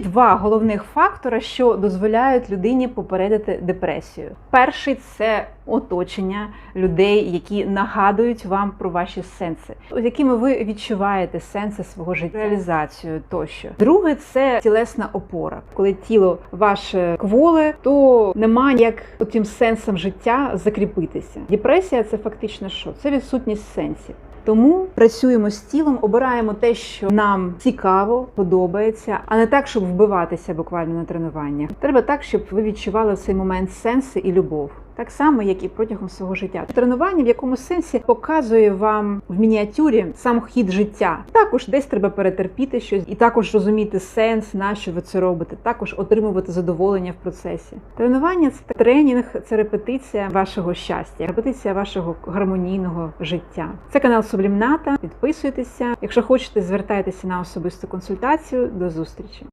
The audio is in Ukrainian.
Два головних фактора, що дозволяють людині попередити депресію. Перший це оточення людей, які нагадують вам про ваші сенси, з якими ви відчуваєте сенси свого життя, реалізацію тощо. Друге це тілесна опора. Коли тіло ваше кволе, то немає як тим сенсом життя закріпитися. Депресія це фактично що? Це відсутність сенсів. Тому працюємо з тілом, обираємо те, що нам цікаво, подобається, а не так, щоб вбиватися буквально на тренуваннях. Треба так, щоб ви відчували в цей момент сенси і любов. Так само, як і протягом свого життя. Тренування в якомусь сенсі показує вам в мініатюрі сам хід життя. Також десь треба перетерпіти щось і також розуміти сенс, на що ви це робите, також отримувати задоволення в процесі. Тренування це тренінг, це репетиція вашого щастя, репетиція вашого гармонійного життя. Це канал Сублімната. Підписуйтеся. Якщо хочете, звертайтеся на особисту консультацію. До зустрічі.